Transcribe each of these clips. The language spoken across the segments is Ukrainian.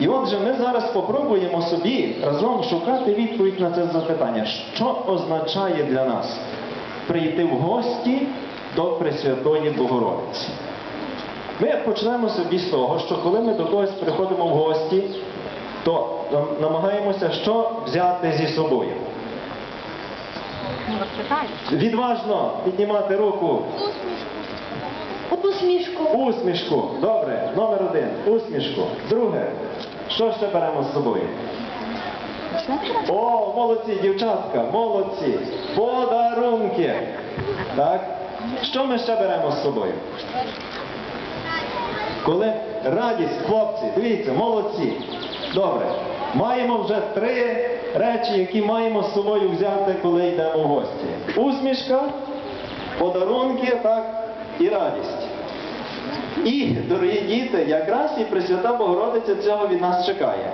І отже, ми зараз спробуємо собі разом шукати відповідь на це запитання, що означає для нас прийти в гості до Пресвятої Богородиці. Ми почнемо собі з того, що коли ми до когось приходимо в гості, то намагаємося що взяти зі собою. Відважно піднімати руку. Усмішку. Усмішку. Добре. Номер один. Усмішку. Друге. Що ще беремо з собою? О, молодці, дівчатка, молодці. Подарунки. Так. Що ми ще беремо з собою? Коли радість, хлопці, дивіться, молодці. Добре. Маємо вже три речі, які маємо з собою взяти, коли йдемо в гості. Усмішка, подарунки, так, і радість. І, дорогі діти, якраз і Пресвята Богородиця цього від нас чекає.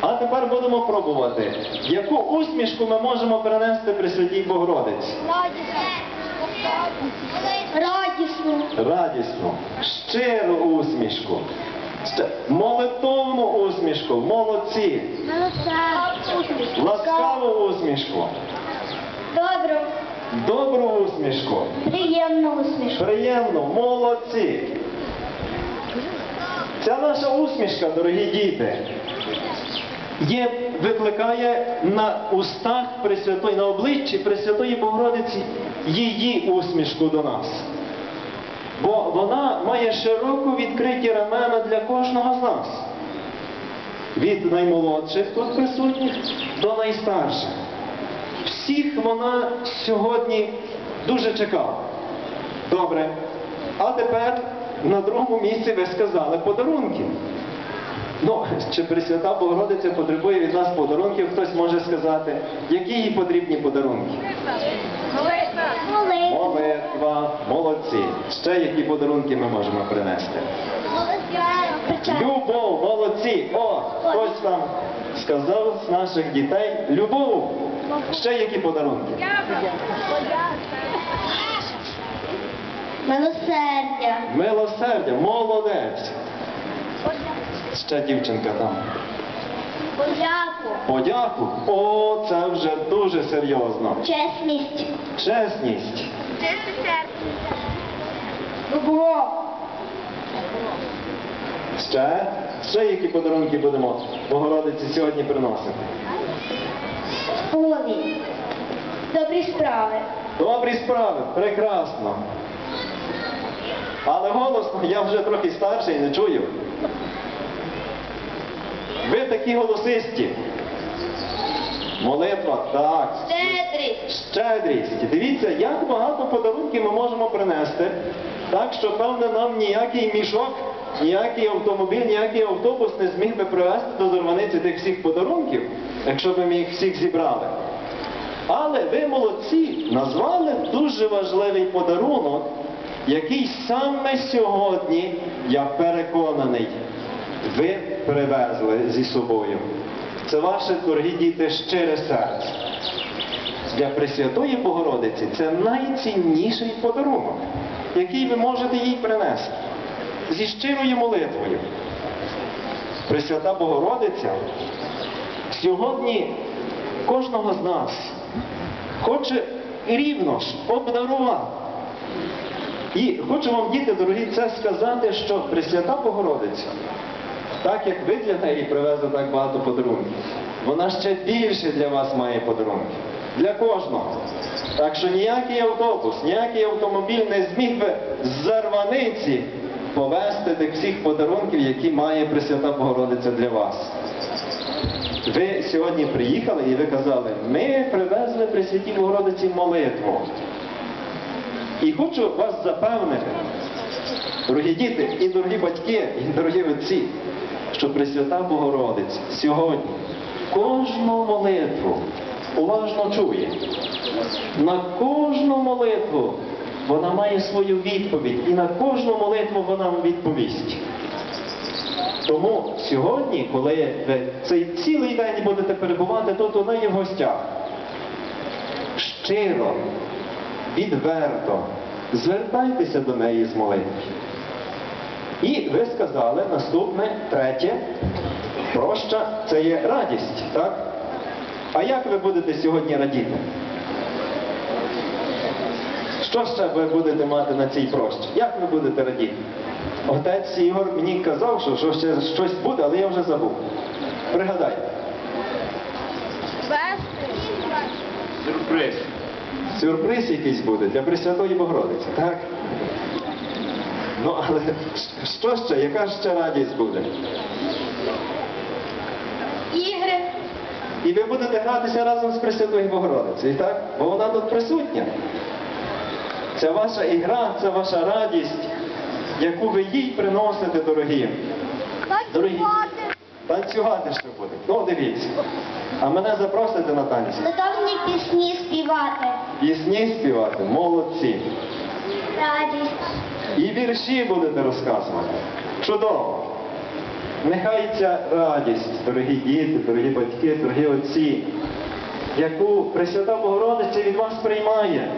А тепер будемо пробувати, яку усмішку ми можемо принести Пресвятій Богородиці. Радісно. Радісну, щиру усмішку, молитовну усмішку, молодці, ласкаву усмішку, Добро. Добру усмішку, Приємну усмішку. приємну, молодці. Ця наша усмішка, дорогі діти, є, викликає на устах Пресвятої, на обличчі Пресвятої Богородиці її усмішку до нас. Бо вона має широко відкриті рамена для кожного з нас. Від наймолодших тут присутніх до найстарших. Всіх вона сьогодні дуже чекала. Добре. А тепер на другому місці ви сказали подарунки. Ну, чи Пресвята Богородиця потребує від нас подарунків, хтось може сказати, які їй потрібні подарунки? Молитва. Молитва, молодці. Ще які подарунки ми можемо принести? Любов, молодці. О, хтось там сказав з наших дітей любов. Ще які подарунки? Милосердя. Милосердя, молодець. Ще дівчинка там. Подяку. Подяку. О, це вже дуже серйозно. Чесність. Чесність. Добро. Ще, ще які подарунки будемо Богородиці сьогодні приносити? Сповідь. Добрі справи. Добрі справи, прекрасно. Але голосно, я вже трохи старший, не чую. Ви такі голосисті. Молитва, так. Щедрість. Щедрість. Дивіться, як багато подарунків ми можемо принести, так що, певне, нам ніякий мішок, ніякий автомобіль, ніякий автобус не зміг би привезти до Зорваниці тих всіх подарунків, якщо б ми їх всіх зібрали. Але ви молодці, назвали дуже важливий подарунок, який саме сьогодні, я переконаний, ви привезли зі собою. Це ваше, дорогі діти, щире серце. Для Пресвятої Богородиці це найцінніший подарунок, який ви можете їй принести зі щирою молитвою. Пресвята Богородиця сьогодні кожного з нас хоче рівно ж обдарувати. І хочу вам, діти, дорогі, це сказати, що Пресвята Богородиця, так як ви для неї привезли так багато подарунків, вона ще більше для вас має подарунків. Для кожного. Так що ніякий автобус, ніякий автомобіль не зміг би з зарваниці повезти тих всіх подарунків, які має Пресвята Богородиця для вас. Ви сьогодні приїхали і ви казали, ми привезли Пресвятій Богородиці молитву. І хочу вас запевнити, дорогі діти, і дорогі батьки, і дорогі отці, що Пресвята Богородиця сьогодні кожну молитву уважно чує. На кожну молитву вона має свою відповідь, і на кожну молитву вона відповість. Тому сьогодні, коли ви цей цілий день будете перебувати тут у неї в гостях, щиро, відверто звертайтеся до неї з молитви. І ви сказали наступне, третє, Проща це є радість, так? А як ви будете сьогодні радіти? Що ще ви будете мати на цій прощі? Як ви будете радіти? Отець Ігор мені казав, що, що ще щось буде, але я вже забув. Пригадайте. Сюрприз. Сюрприз якийсь буде для Пресвятої Богородиці, так? Ну, але що ще, яка ще радість буде? Ігри. І ви будете гратися разом з Пресвятою Богородицею, так? Бо вона тут присутня. Це ваша ігра, це ваша радість, яку ви їй приносите, дорогі. Дорогі. Танцювати ще буде. Ну, дивіться. А мене запросите на танці. Додовні пісні співати. Пісні співати, молодці. Радість. І вірші будете розказувати. Чудово. Нехай ця радість, дорогі діти, дорогі батьки, дорогі отці, яку Пресвята Богородиця від вас приймає.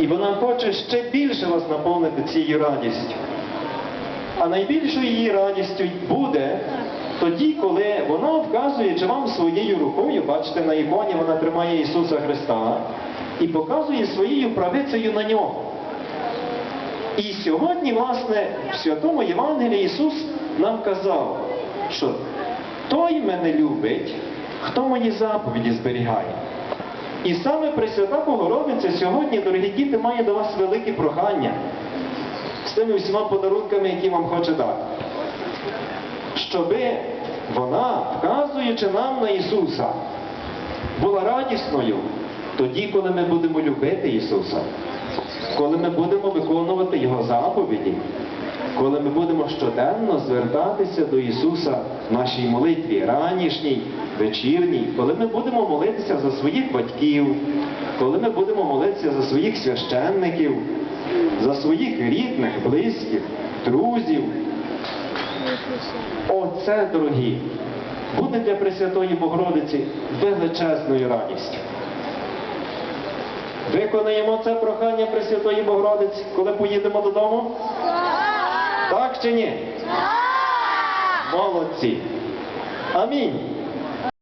І вона хоче ще більше вас наповнити цією радістю. А найбільшою її радістю буде тоді, коли вона вказує чи вам своєю рукою, бачите, на іконі вона тримає Ісуса Христа і показує своєю правицею на нього. І сьогодні, власне, в Святому Євангелії Ісус нам казав, що той мене любить, хто мої заповіді зберігає. І саме Пресвята Богородиця сьогодні, дорогі діти, має до вас велике прохання з тими всіма подарунками, які вам хоче дати. Щоби вона, вказуючи нам на Ісуса, була радісною тоді, коли ми будемо любити Ісуса, коли ми будемо виконувати Його заповіді, коли ми будемо щоденно звертатися до Ісуса в нашій молитві, ранішній, вечірній, коли ми будемо молитися за своїх батьків, коли ми будемо молитися за своїх священників, за своїх рідних, близьких, друзів. Оце, дорогі, буде для Пресвятої Богородиці величезною радістю. Виконаємо це прохання Пресвятої Богородиці, коли поїдемо додому? Так чи ні? Молодці. Амінь.